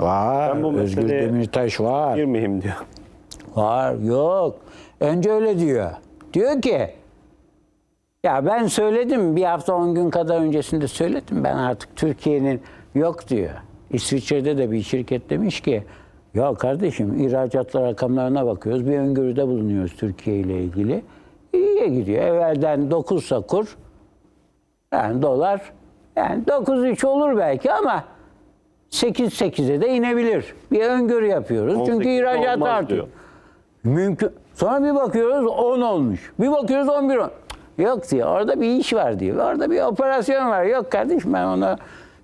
Var. Ben bu Özgür meseleye- Demirtaş var. Girmeyeyim diyor. Var. Yok. Önce öyle diyor. Diyor ki ya ben söyledim bir hafta on gün kadar öncesinde söyledim ben artık Türkiye'nin yok diyor. İsviçre'de de bir şirket demiş ki ya kardeşim ihracatlar rakamlarına bakıyoruz. Bir öngörüde bulunuyoruz Türkiye ile ilgili. İyiye gidiyor. Evvelden 9 kur yani dolar yani 9-3 olur belki ama 8-8'e de inebilir. Bir öngörü yapıyoruz. Çünkü 18 ihracat artıyor. diyor. Mümkün. Sonra bir bakıyoruz 10 olmuş. Bir bakıyoruz 11 ol- Yok diyor. Orada bir iş var diyor. Orada bir operasyon var. Yok kardeşim ben ona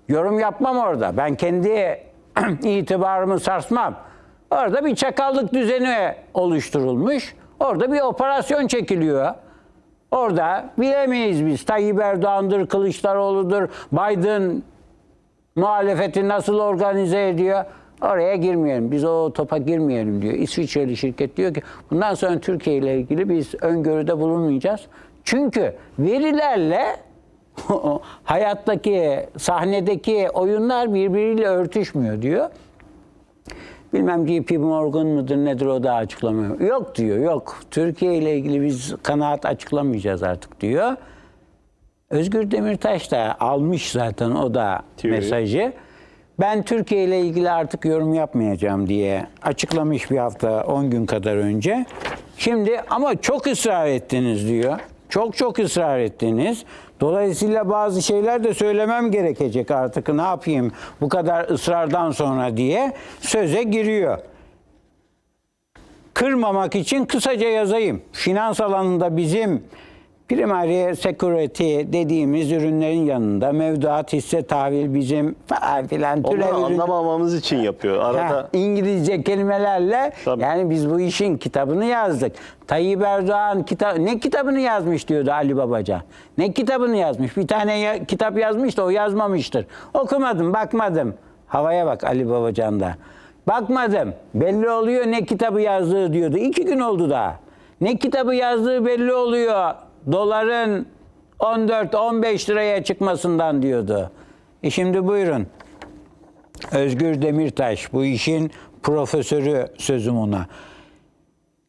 yorum yapmam orada. Ben kendi itibarımı sarsmam. Orada bir çakallık düzeni oluşturulmuş. Orada bir operasyon çekiliyor. Orada bilemeyiz biz. Tayyip Erdoğan'dır, Kılıçdaroğlu'dur, Biden muhalefeti nasıl organize ediyor? Oraya girmeyelim. Biz o topa girmeyelim diyor. İsviçreli şirket diyor ki bundan sonra Türkiye ile ilgili biz öngörüde bulunmayacağız. Çünkü verilerle hayattaki sahnedeki oyunlar birbiriyle örtüşmüyor diyor. Bilmem JP Morgan mıdır nedir o da açıklamıyor. Yok diyor yok. Türkiye ile ilgili biz kanaat açıklamayacağız artık diyor. Özgür Demirtaş da almış zaten o da Tüyoyu. mesajı. Ben Türkiye ile ilgili artık yorum yapmayacağım diye açıklamış bir hafta 10 gün kadar önce. Şimdi ama çok ısrar ettiniz diyor. Çok çok ısrar ettiniz. Dolayısıyla bazı şeyler de söylemem gerekecek artık. Ne yapayım bu kadar ısrardan sonra diye söze giriyor kırmamak için kısaca yazayım. Finans alanında bizim primary security dediğimiz ürünlerin yanında mevduat, hisse, tahvil bizim falan filan türev Onları ürün- anlamamamız için yapıyor. Arada Ha, İngilizce kelimelerle Tabii. yani biz bu işin kitabını yazdık. Tayyip Erdoğan kitap ne kitabını yazmış diyordu Ali Babacan. Ne kitabını yazmış? Bir tane ya- kitap yazmış da o yazmamıştır. Okumadım, bakmadım. Havaya bak Ali Babacan'da. Bakmadım. Belli oluyor ne kitabı yazdığı diyordu. İki gün oldu daha. Ne kitabı yazdığı belli oluyor. Doların 14-15 liraya çıkmasından diyordu. E şimdi buyurun. Özgür Demirtaş bu işin profesörü sözüm ona.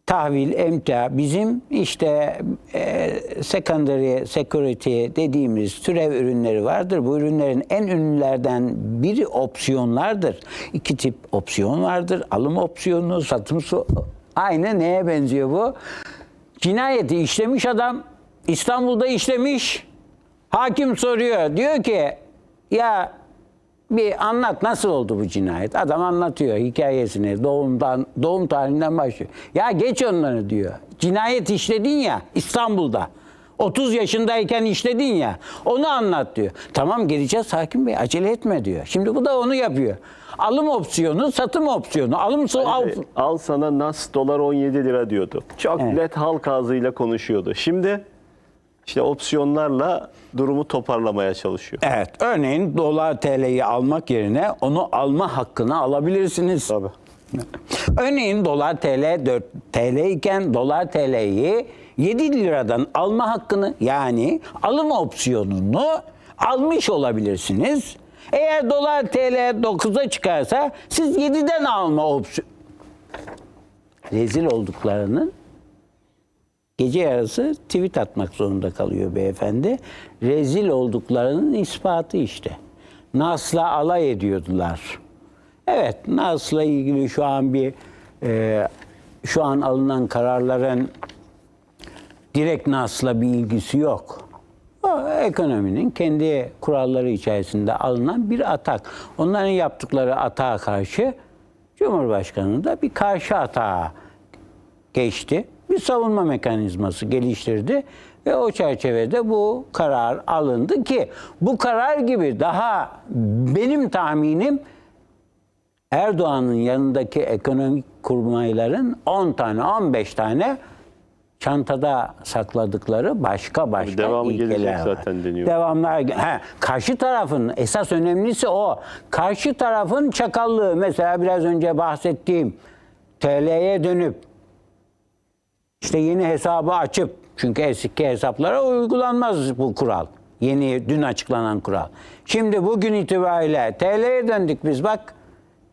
Tahvil, emtia bizim işte e, secondary security dediğimiz türev ürünleri vardır. Bu ürünlerin en ünlülerden biri opsiyonlardır. İki tip opsiyon vardır. Alım opsiyonu, satım su. Aynı neye benziyor bu? Cinayeti işlemiş adam İstanbul'da işlemiş. Hakim soruyor. Diyor ki ya bir anlat nasıl oldu bu cinayet? Adam anlatıyor hikayesini doğumdan doğum tarihinden başlıyor. Ya geç onları diyor. Cinayet işledin ya İstanbul'da. 30 yaşındayken işledin ya. Onu anlat diyor. Tamam geleceğiz hakim bey acele etme diyor. Şimdi bu da onu yapıyor. Alım opsiyonu, satım opsiyonu. Alım su al. Al sana nas dolar 17 lira diyordu. Çok Evet. net halk ağzıyla konuşuyordu. Şimdi işte opsiyonlarla durumu toparlamaya çalışıyor. Evet. Örneğin dolar TL'yi almak yerine onu alma hakkını alabilirsiniz. Tabii. Örneğin dolar TL 4 TL iken dolar TL'yi 7 liradan alma hakkını yani alım opsiyonunu almış olabilirsiniz. Eğer dolar TL 9'a çıkarsa siz 7'den alma opsiyonu rezil olduklarının gece yarısı tweet atmak zorunda kalıyor beyefendi. Rezil olduklarının ispatı işte. Nas'la alay ediyordular. Evet, Nas'la ilgili şu an bir e, şu an alınan kararların direkt Nas'la bir ilgisi yok. O ekonominin kendi kuralları içerisinde alınan bir atak. Onların yaptıkları atağa karşı Cumhurbaşkanı da bir karşı atağa geçti. Bir savunma mekanizması geliştirdi ve o çerçevede bu karar alındı ki bu karar gibi daha benim tahminim Erdoğan'ın yanındaki ekonomik kurmayların 10 tane 15 tane çantada sakladıkları başka başka devamı ilkeler var. zaten deniyor. Devamlar he, karşı tarafın esas önemlisi o. Karşı tarafın çakallığı mesela biraz önce bahsettiğim TL'ye dönüp işte yeni hesabı açıp çünkü eski hesaplara uygulanmaz bu kural. Yeni dün açıklanan kural. Şimdi bugün itibariyle TL'ye döndük biz bak.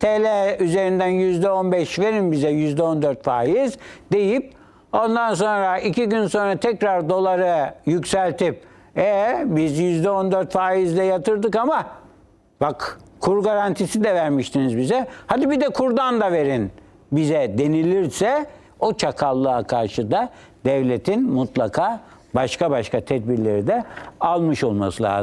TL üzerinden yüzde 15 verin bize yüzde 14 faiz deyip ondan sonra iki gün sonra tekrar doları yükseltip e biz yüzde 14 faizle yatırdık ama bak kur garantisi de vermiştiniz bize. Hadi bir de kurdan da verin bize denilirse o çakallığa karşı da devletin mutlaka başka başka tedbirleri de almış olması lazım.